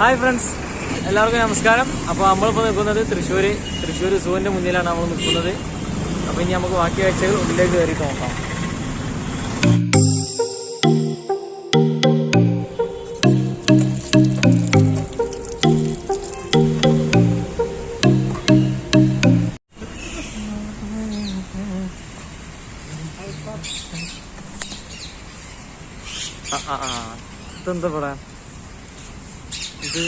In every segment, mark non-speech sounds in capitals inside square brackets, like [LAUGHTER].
Hi friends. എല്ലാവർക്കും നമസ്കാരം. അപ്പോൾ നമ്മളിപ്പോൾ നിൽക്കുന്നത് തൃശ്ശൂർ തൃശ്ശൂർ സൂവിന്റെ മുന്നിലാണ് നമ്മൾ നിൽക്കുന്നത്. അപ്പോൾ ഇനി നമുക്ക് ബാക്കി കാഴ്ചകൾ ഉള്ളിലേക്ക് കയറിയിട്ട് നോക്കാം. ആ ആ പറയാ ഇത്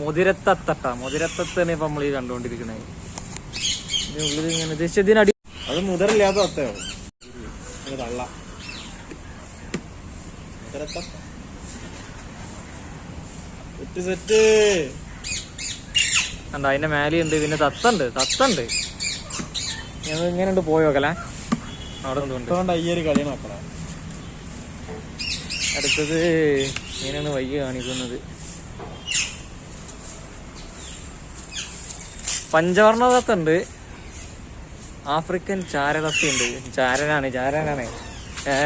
മുതിരത്തട്ട മുതിരത്തട്ടാണ് ഇപ്പൊ നമ്മൾ ഈ കണ്ടുകൊണ്ടിരിക്കുന്നത് ഉള്ളിൽ ഇങ്ങനെ ഇതിനടി അത് മുതിരില്ലാത്ത അത്തയോ തള്ള. മുതരത്ത സെറ്റ് സെറ്റ്. കണ്ട അതിന്റെ മേലെയുണ്ട് പിന്നെ തത്തണ്ട് തത്തണ്ട്. ഞങ്ങൾ ഇങ്ങനെ ഉണ്ട് പോയോക്കല്ലേ അവിടെ എന്തുകൊണ്ട് ഇതുകൊണ്ട് അയ്യൊരു കളി നോക്കണേ അടുത്തത് ഇങ്ങനെയാണ് വൈകി കാണിക്കുന്നത്. പഞ്ചവർണ തത്തുണ്ട് ആഫ്രിക്കൻ ചാരതത്തുണ്ട് ചാരനാണ് ചാരനാണ്. ഏ.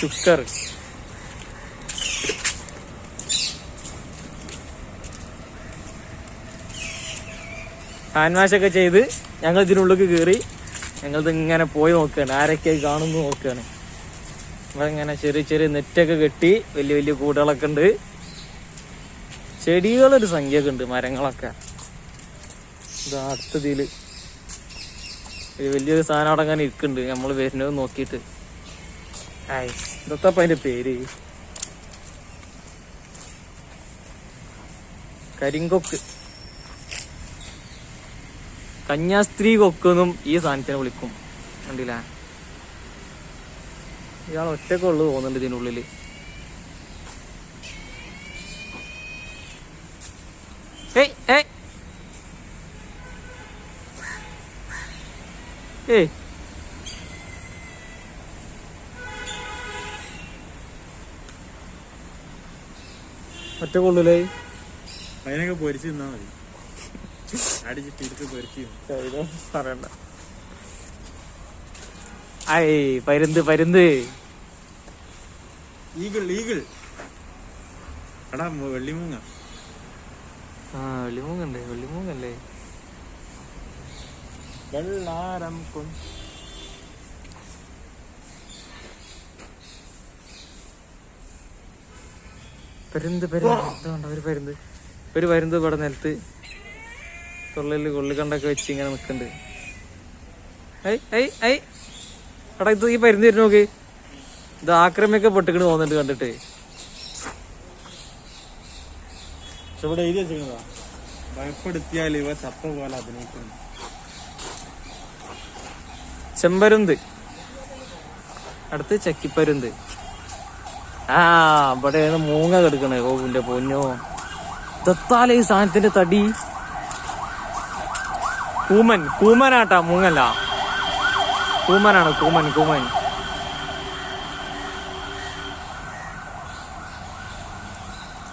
ചുക്കർ. ഹാൻഡ് ഒക്കെ ചെയ്ത് ഞങ്ങൾ ഇതിനുള്ളിൽ കയറി ഞങ്ങളിത് ഇങ്ങനെ പോയി നോക്കുകയാണ് ആരൊക്കെ കാണുന്നു നോക്കുകയാണ് നമ്മളിങ്ങനെ ചെറിയ ചെറിയ നെറ്റൊക്കെ കെട്ടി വലിയ വലിയ കൂടുകളൊക്കെ ഉണ്ട്. ചെടികളൊരു സംഖ്യയൊക്കെ ഉണ്ട് മരങ്ങളൊക്കെ. അടുത്തതിൽ വലിയൊരു സാധനം അവിടെ അങ്ങനെ ഇരിക്കുന്നുണ്ട് നമ്മൾ വരുന്നത് നോക്കിയിട്ട്. ഇതൊക്കെ അതിന്റെ പേര്. കരിങ്കൊക്ക്. കന്യാസ്ത്രീ കൊക്കെന്നും ഈ സാധനത്തിനെ വിളിക്കും. കണ്ടില്ല? ഇയാൾ ഒറ്റക്കുള്ളു തോന്നുന്നുണ്ട് ഇതിനുള്ളിൽ ഏയ് ഏയ് ഏയ്. കൊള്ളൂലേ? അതിനൊക്കെ പൊരിച്ച് തിന്നാ മതി. അടിച്ചിട്ട് ഇരുത്ത് പൊരിച്ച്. പറയണ്ട. ഐ പരുന്ത് പരുന്ത്. Eagle eagle. എടാ വെള്ളിമൂങ്ങ. ആ വെള്ളിമൂങ്ങണ്ടേ വെള്ളിമൂങ്ങല്ലേ വെള്ളാരം കൊ പരുന്ത് പരുന്ത്. ഒരു പരുന്ത്. ഒരു പരുന്ത് ഇവിടെ നിലത്ത് കൊള്ളി കൊള്ളിക്കണ്ടൊക്കെ വെച്ച് ഇങ്ങനെ നിൽക്കുന്നുണ്ട് ഐ ഐ ഐ. എടാ ഇത് ഈ പരുന്ത് വരുന്ന നോക്ക്. ഇത് ആക്രമിയൊക്കെ പൊട്ടിക്കണ് തോന്നിട്ട് കണ്ടിട്ട്. പക്ഷെ ഇവിടെ എഴുതി വെച്ചിരുന്നതാ ഭയപ്പെടുത്തിയാൽ ഇവ ചത്ത പോലെ അഭിനയിക്കുന്നു. ചെമ്പരുന്ത്. അടുത്ത് ചക്കിപ്പരുന്ത്. ആ ഇവിടെയാണ് മൂങ്ങ കിടക്കണേ. ഓവിന്റെ പൊന്നോ. ദത്താലേ ഈ സാധനത്തിന്റെ തടി. കൂമൻ കൂമനാട്ടാ മൂങ്ങല്ല. കൂമനാണ് കൂമൻ കൂമൻ.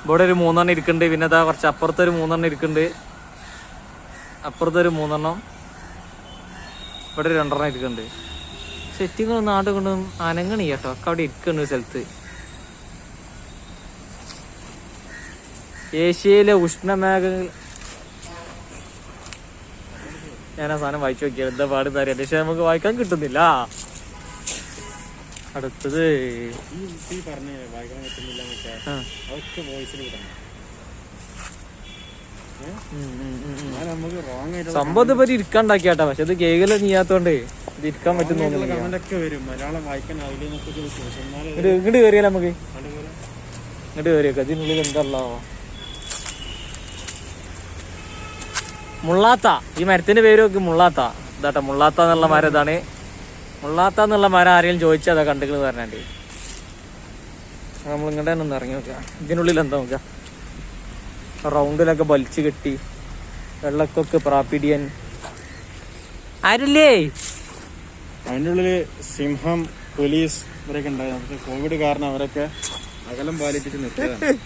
ഇവിടെ ഒരു മൂന്നെണ്ണം ഇരിക്കുന്നുണ്ട്. പിന്നെ അതാ കുറച്ച് അപ്പുറത്തൊരു മൂന്നെണ്ണം ഇരിക്കുന്നുണ്ട്. അപ്പുറത്തൊരു മൂന്നെണ്ണം. ഇവിടെ ഒരു രണ്ടെണ്ണം ഇരിക്കുന്നുണ്ട്. സെറ്റിങ്ങൾ നാട് കൊണ്ടും അനങ്ങണി കേട്ടോ. ഒക്കെ അവിടെ ഇരിക്കുന്നുണ്ട് സ്ഥലത്ത്. ഏഷ്യയിലെ ഉഷ്ണമേഖല ഞാൻ ആ സാധനം വായിച്ചു നോക്കിയാൽ എന്താ പാടുന്ന അറിയാം. പക്ഷെ നമുക്ക് വായിക്കാൻ കിട്ടുന്നില്ല. അടുത്തത് സംഭവത്തെ പറ്റി ഇരിക്കാണ്ടാക്കിയാട്ടാ. പക്ഷെ ഇത് കേകല നീയാത്തോണ്ട് ഇത് ഇരിക്കാൻ പറ്റും തോന്നുന്നില്ല. കമന്റ് ഒക്കെ വരും. മലയാളം വായിക്കാൻ അറിയില്ല എന്നൊക്കെ ചോദിച്ചു. പക്ഷെ ഇങ്ങോട്ട് കയറിയാലോ നമുക്ക്? ഇങ്ങോട്ട് കയറിയൊക്കെ ഇതിനുള്ളിൽ എന്തല്ലോ? മുള്ളാത്ത. ഈ മരത്തിന്റെ പേര് നോക്കി മുള്ളാത്ത. ഇതാട്ടെ മുള്ളാത്ത എന്നുള്ള മരം ഇതാണ്. മുള്ളാത്ത എന്നുള്ള മരം ആരെങ്കിലും ചോദിച്ചാൽ അതാ കണ്ടുകൾ പറഞ്ഞാണ്ട് നമ്മൾ ഇങ്ങോട്ട് തന്നെ ഒന്ന് ഇറങ്ങി നോക്കാം. ഇതിനുള്ളിൽ എന്താ നോക്കുക റൗണ്ടിലൊക്കെ വലിച്ചു കെട്ടി. വെള്ളക്കൊക്കെ പ്രാപ്പിടിയൻ ആരില്ലേ? അതിന്റെ ഉള്ളിൽ സിംഹം പോലീസ് ഇവരൊക്കെ ഉണ്ടായിരുന്നു. പക്ഷെ കോവിഡ് കാരണം അവരൊക്കെ അകലം പാലിപ്പിച്ച് നിർത്തിയതാണ്.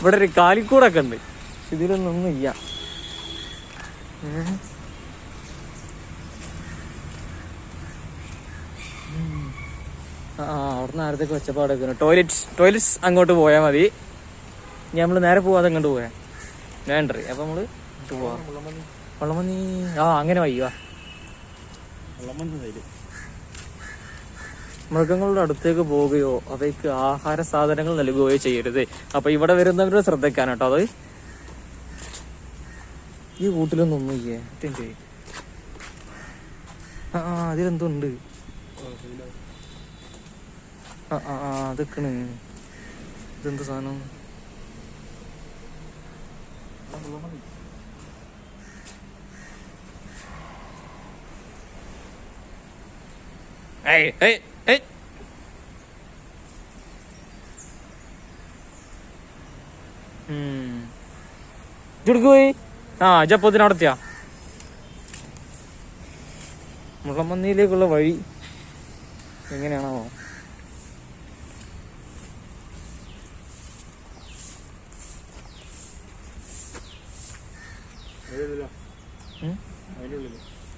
ഇവിടെ ഒരു കാലിക്കൂടൊക്കെ ഉണ്ട്. ഇതിലൊന്നും ഇല്ല. ആ അവിടെ നേരത്തേക്ക് ഒച്ചപ്പാടൊക്കെ ടോയ്ലറ്റ്സ് ടോയ്ലറ്റ്സ് അങ്ങോട്ട് പോയാൽ മതി. ഇനി നമ്മൾ നേരെ പോവാതെ അങ്ങോട്ട് പോയാ വേണ്ടറി അപ്പൊ നമ്മൾ ഇങ്ങോട്ട് പോവാം. വെള്ളമന്നി ആ അങ്ങനെ വയ്യ വെള്ളമഞ്ഞ് തൈര്. മൃഗങ്ങളുടെ അടുത്തേക്ക് പോവുകയോ അവയ്ക്ക് ആഹാര സാധനങ്ങൾ നൽകുകയോ ചെയ്യരുത്. അപ്പൊ ഇവിടെ വരുന്നവരുടെ ശ്രദ്ധിക്കാൻ കേട്ടോ അത്. ഈ കൂട്ടിലൊന്നും ഒന്നുമില്ലേ അറ്റം ആ ആ അതിലെന്തോ ഉണ്ട്. ആ ആ ആ അതൊക്കെയാണ്. ഇതെന്ത് സാധനം? ഏയ് ഏയ് ഏയ് പോയി ആ ജപ്പത്തിന് അവിടെത്തിയാ. മുള്ളമന്നിയിലേക്കുള്ള വഴി എങ്ങനെയാണോ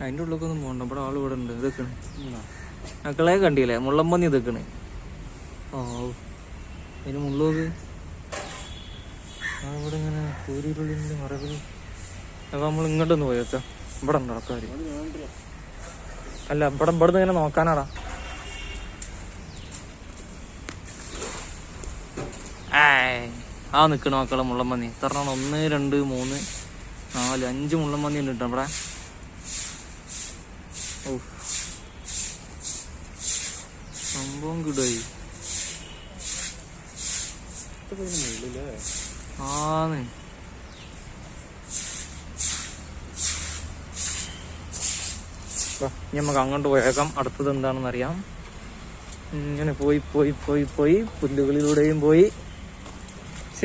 അതിന്റെ ഉള്ളിലേക്കൊന്നും പോകണ്ട ഇവിടെ ആൾ ഇവിടെ ഉണ്ട്. ഇതൊക്കെയാണ് മക്കളെ കണ്ടില്ലേ? മുള്ളമ്പന്നി ഇതൊക്കെയാണ് ഓ അതിന് മുള്ളത് ആ ഇവിടെ ഇങ്ങനെ കൂരിരുള്ളിന്റെ മറവിൽ. അപ്പൊ നമ്മൾ ഇങ്ങോട്ടൊന്ന് പോയേക്കാം ഇവിടെ ഉണ്ടോ ആൾക്കാർ അല്ല ഇവിടെ ഇവിടെ നിന്ന് ഇങ്ങനെ നോക്കാനാടാ. ആ നിക്കണ മക്കളെ മുള്ളമ്പന്നി. എത്ര ഒന്ന് രണ്ട് മൂന്ന്. നാല് അഞ്ച് മുള്ളമ്പന്നി ഉണ്ട് കേട്ടോ അവിടെ ഓ സംഭവം കിടായി ആന്ന്. ഇനി നമുക്ക് അങ്ങോട്ട് പോയേക്കാം. അടുത്തത് എന്താണെന്ന് അറിയാം ഇങ്ങനെ പോയി പോയി പോയി പോയി. പുല്ലുകളിലൂടെയും പോയി.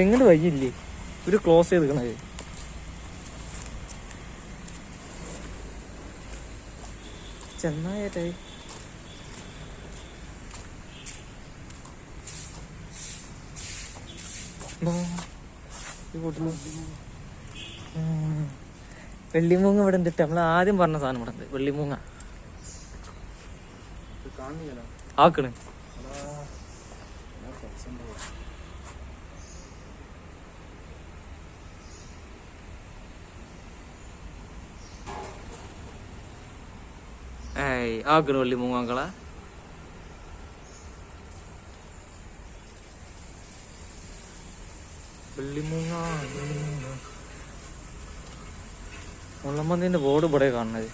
എങ്ങനെ വയ്യില്ലേ ഒരു ക്ലോസ് ചെയ്ത് ചെന്നായേട്ടെ ഉം. വെള്ളിമൂങ്ങ ഇവിടെ ഉണ്ട് നമ്മൾ ആദ്യം പറഞ്ഞ സാധനം ഇവിടെ ഉണ്ട്. വെള്ളിമൂങ്ങ. ആക്കണ്. വെള്ളിമൂങ്ങ വെള്ളിമൂങ്ങ മുള്ളമ്പന്തിന്റെ ബോർഡ് ഇവിടെ കാണുന്നത്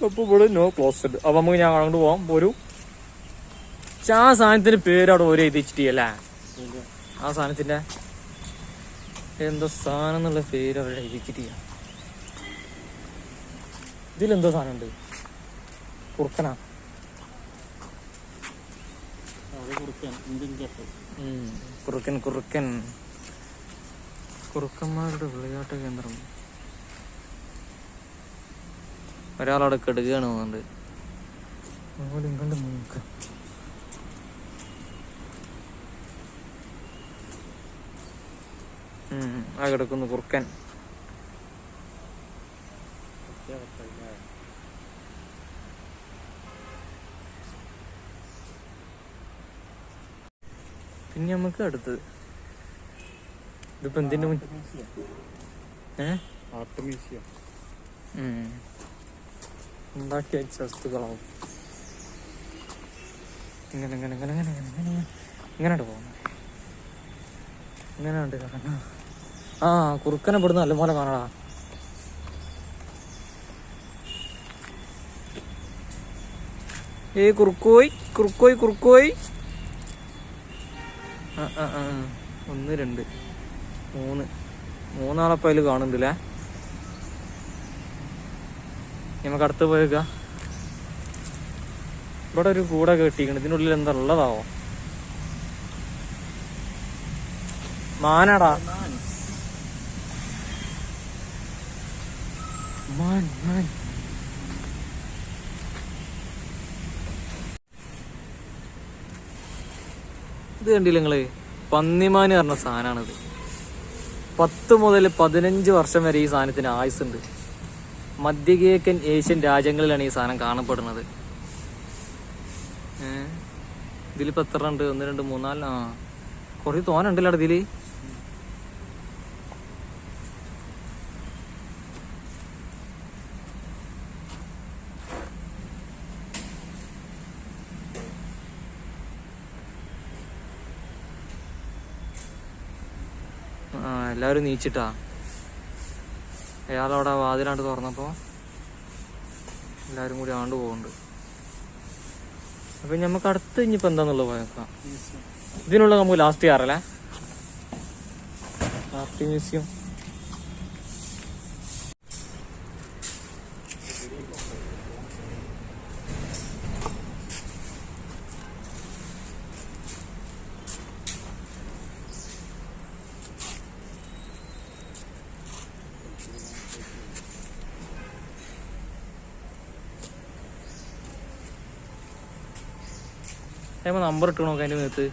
അപ്പൊ ഇവിടെ നോ ക്ലോസ്ഡ് അപ്പൊ നമുക്ക് ഞാൻ അങ്ങോട്ട് പോവാം ഒരു ആ സാധനത്തിന്റെ പേര് അവിടെ ഒരു എഴുതിച്ചിട്ട് അല്ലേ ആ സാധനത്തിന്റെ എന്തോ സാധനം എന്നുള്ള പേര് അവിടെ എഴുതിച്ചിട്ടില്ല ഇതിലെന്തോ സാധനമുണ്ട്. കുറുക്കനാ. കുറുക്കൻ കുറുക്കൻ കുറുക്കന്മാരുടെ വിളയാട്ട കേന്ദ്രം. ഒരാളവിടെ കെടുകയാണ് തോന്നുന്നുണ്ട്. നോക്ക് ഉം, ആ കിടക്കുന്നു കുറുക്കൻ. പിന്നെ നമുക്ക് അടുത്തത്. ഇതിപ്പോ എന്തിന്റെ മുൻ ഏ? ആർട്ട് മ്യൂസിയം ഉം. ഉണ്ടാക്കി വെച്ച വസ്തുക്കളാവും ഇങ്ങനെ ഇങ്ങനെ ഇങ്ങനെ ഇങ്ങനെ ഇങ്ങനെ ഇങ്ങനെ. ഇങ്ങനെ പോകുന്നു. ഇങ്ങനെ ഉണ്ട് കറങ്ങ. ആ കുറുക്കനെ ഇവിടുന്ന് നല്ലപോലെ കാണടാ. ഏ കുറുക്കോയ് കുറുക്കോയ് കുറുക്കോയ്. ഒന്ന് രണ്ട്. മൂന്ന്. മൂന്നാളപ്പം അതിൽ കാണുന്നില്ലേ നമുക്ക് അടുത്ത് പോയേക്ക ഇവിടെ ഒരു കൂടെ കെട്ടിക്കണം ഇതിനുള്ളിൽ എന്താ ഉള്ളതാവോ? മാനടാ. മാൻ മാൻ. കണ്ടില്ല നിങ്ങൾ? പന്നിമാന് പറഞ്ഞ സാധനമാണിത് പത്ത് മുതൽ പതിനഞ്ച് വർഷം വരെ ഈ സാധനത്തിന് ആയുസുണ്ട് മധ്യകിഴക്കൻ ഏഷ്യൻ രാജ്യങ്ങളിലാണ് ഈ സാധനം കാണപ്പെടുന്നത്. ഇതിലിപ്പോൾ ഇതിലിപ്പോ എത്ര ഉണ്ട്? ഒന്ന് രണ്ട് മൂന്നാൽ ആ കുറേ തോനുണ്ടല്ലോ ഇതിൽ ആ എല്ലാവരും നീച്ചിട്ടാ. അയാളവിടെ വാതിലാണ്ട് തുറന്നപ്പോൾ എല്ലാവരും കൂടി ആണ്ട് പോകുന്നുണ്ട് അപ്പൊ നമുക്ക് അടുത്ത് ഇനിയിപ്പോ എന്താന്നുള്ളത് പോയേക്കാം ഇതിനുള്ള നമുക്ക് ലാസ്റ്റ് ചെയ്യാറല്ലേ ആർട്ട് മ്യൂസിയം അതിന് നമ്പർ ഇട്ട് നോക്കാം അതിന്റെ മേത്ത്.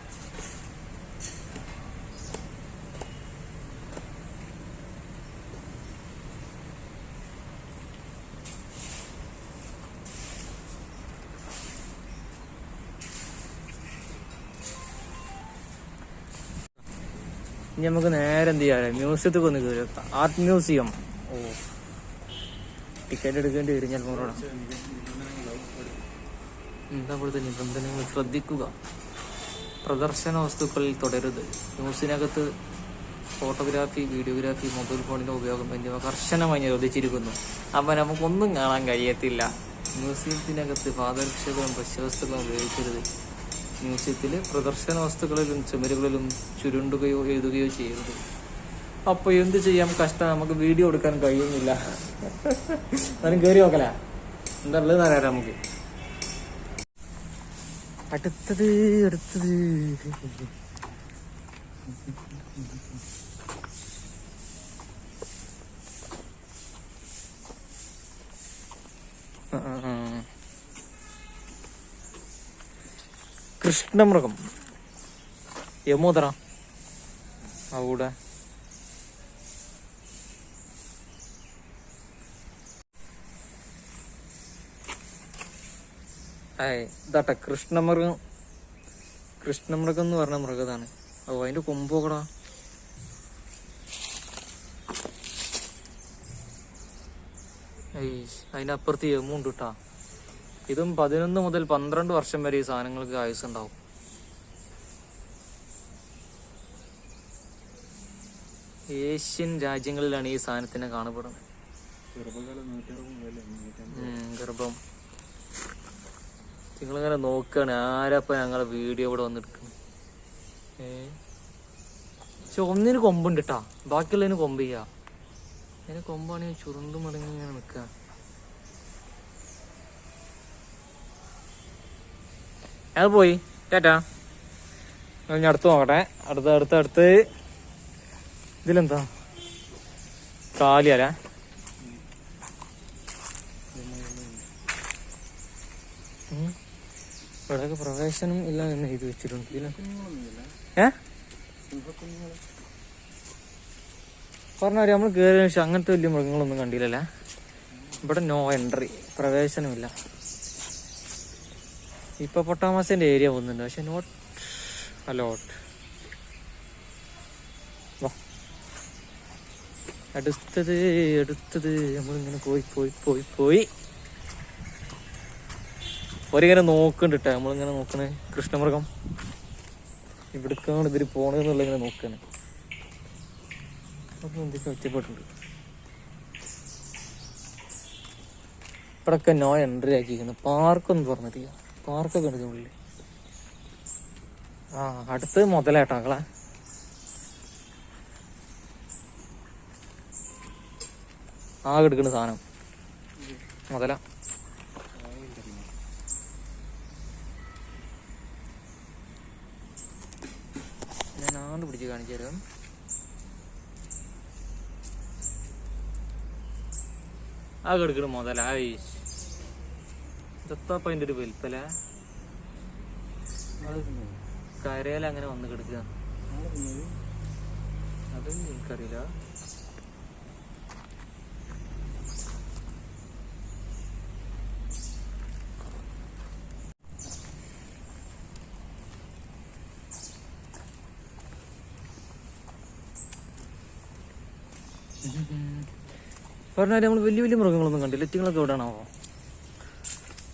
ഇനി നമുക്ക് നേരെ എന്ത് ചെയ്യാം? മ്യൂസിയത്തിൽ ഒന്ന് കയറി ആർട്ട് മ്യൂസിയം ഓ. ടിക്കറ്റ് എടുക്കേണ്ടി വരും ചിലപ്പോൾ ഇവിടെ. എന്താ നിബന്ധനകൾ? ശ്രദ്ധിക്കുക. പ്രദർശന വസ്തുക്കളിൽ തുടരുത്. ന്യൂസിനകത്ത് ഫോട്ടോഗ്രാഫി വീഡിയോഗ്രാഫി മൊബൈൽ ഫോണിന്റെ ഉപയോഗം എന്നിവ കർശനമായി നിരോധിച്ചിരിക്കുന്നു. അപ്പം നമുക്കൊന്നും കാണാൻ കഴിയത്തില്ല. മ്യൂസിയത്തിനകത്ത് പാദരക്ഷകളും ഭക്ഷ്യവസ്തുക്കളും ഉപയോഗിക്കരുത്. മ്യൂസിയത്തിൽ പ്രദർശന വസ്തുക്കളിലും ചുമരുകളിലും ചുരുണ്ടുകയോ എഴുതുകയോ ചെയ്യരുത്. അപ്പൊ എന്ത് ചെയ്യാം? കഷ്ടം. നമുക്ക് വീഡിയോ എടുക്കാൻ കഴിയുന്നില്ല. [LAUGHS] കയറി നോക്കല. എന്താ നമുക്ക്? അടുത്തത് അടുത്തത്. കൃഷ്ണമൃഗം. യമോദറ അവിടെ. ഇതാട്ടെ കൃഷ്ണമൃഗം. കൃഷ്ണമൃഗം എന്ന് പറഞ്ഞ മൃഗതാണ്. ഓ അതിന്റെ കൊമ്പോക്കടാ ഏയ് അതിന്റെ അപ്പുറത്ത് യമുണ്ട് കേട്ടാ ഇതും പതിനൊന്ന് മുതൽ പന്ത്രണ്ട് വർഷം വരെ ഈ സാധനങ്ങൾക്ക് ആയുസ് ഉണ്ടാവും ഏഷ്യൻ രാജ്യങ്ങളിലാണ് ഈ സാധനത്തിനെ കാണപ്പെടുന്നത്. ഗർഭം. നിങ്ങളിങ്ങനെ നോക്കുകയാണ് ആരപ്പ ഞങ്ങളെ വീഡിയോ ഇവിടെ വന്നെടുക്കണം ഏ? പക്ഷെ ഒന്നിന് കൊമ്പുണ്ട് കേട്ടാ ബാക്കിയുള്ളതിന് കൊമ്പ് ചെയ്യാ. അതിന് കൊമ്പാണെങ്കിൽ ചുരുണ്ടും മടങ്ങി ഇങ്ങനെ നിൽക്കുക അത് പോയി. ചേട്ടാ ഞാൻ അടുത്ത് നോക്കട്ടെ. അടുത്ത് അടുത്ത് അടുത്ത്. ഇതിലെന്താ? കാലിയല്ലേ ഇവിടെയൊക്കെ പ്രവേശനം ഇല്ല. എന്ന് എഴുതി വെച്ചിട്ടുണ്ട് പറഞ്ഞ നമ്മൾ കയറിയ ശേഷം അങ്ങനത്തെ വലിയ മൃഗങ്ങളൊന്നും കണ്ടില്ലല്ലേ? ഇവിടെ നോ എൻട്രി പ്രവേശനമില്ല. ഇപ്പൊ പൊട്ടാമാസിന്റെ ഏരിയ പോകുന്നുണ്ട്. പക്ഷെ നോട്ട് അലോട്ട് അടുത്തത് അടുത്തത്. നമ്മളിങ്ങനെ പോയി പോയി പോയി പോയി. ഒരിങ്ങനെ നോക്കുന്നുണ്ട് കേട്ടോ നമ്മളിങ്ങനെ നോക്കണേ. കൃഷ്ണമൃഗം. ഇവിടേക്കാണ് ഇവർ പോണെന്നുള്ള ഇങ്ങനെ നോക്കണേ. അപ്പൊ എന്തൊക്കെ ഒറ്റപ്പെട്ടുണ്ട് ഇവിടൊക്കെ നോ എൻട്രി ആക്കിയിരിക്കുന്നു. പാർക്കൊന്ന് തുറന്നിട്ടില്ല. പാർക്കൊക്കെ ഉണ്ട് ഉള്ളിൽ ആ അടുത്ത് മുതലേട്ടാക്കളെ ആകെ എടുക്കുന്ന സാധനം. മുതല. ആണ്ട് പിടിച്ച് കാണിച്ചു തരാം. ആ എടുക്കണ മുതല ഇതത്താപ്പ അതിന്റെ ഒരു വലിപ്പല കരയിൽ അങ്ങനെ വന്ന് കിടക്കുക അത് എനിക്കറിയില്ല. പറഞ്ഞാൽ നമ്മൾ വലിയ വലിയ മൃഗങ്ങളൊന്നും കണ്ടില്ല. ഇറ്റിങ്ങളൊക്കെ എവിടെയാണോ?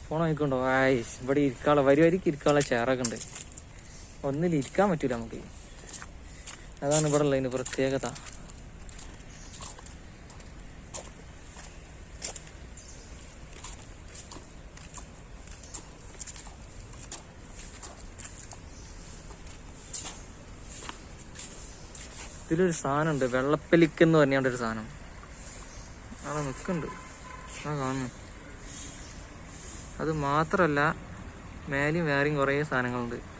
ഫോൺ ആയിക്കൊണ്ടോ ആയി ഇവിടെ ഇരിക്കാളെ വരി വരിക്ക് ഇരിക്കാളെ ചേറൊക്കെ ഉണ്ട്. ഒന്നിൽ ഇരിക്കാൻ പറ്റൂല നമുക്ക്. അതാണ് ഇവിടെ ഉള്ളതിന് പ്രത്യേകത. ഇതിലൊരു സാധനം ഉണ്ട് വെള്ളപ്പലിക്ക് എന്ന് പറഞ്ഞാണ്ട് ഒരു സാധനം. അവിടെ നിൽക്കുന്നുണ്ട്. ആ കാണുന്നു. അത് മാത്രമല്ല മേലെയും വേറെയും കുറേ സാധനങ്ങളുണ്ട്.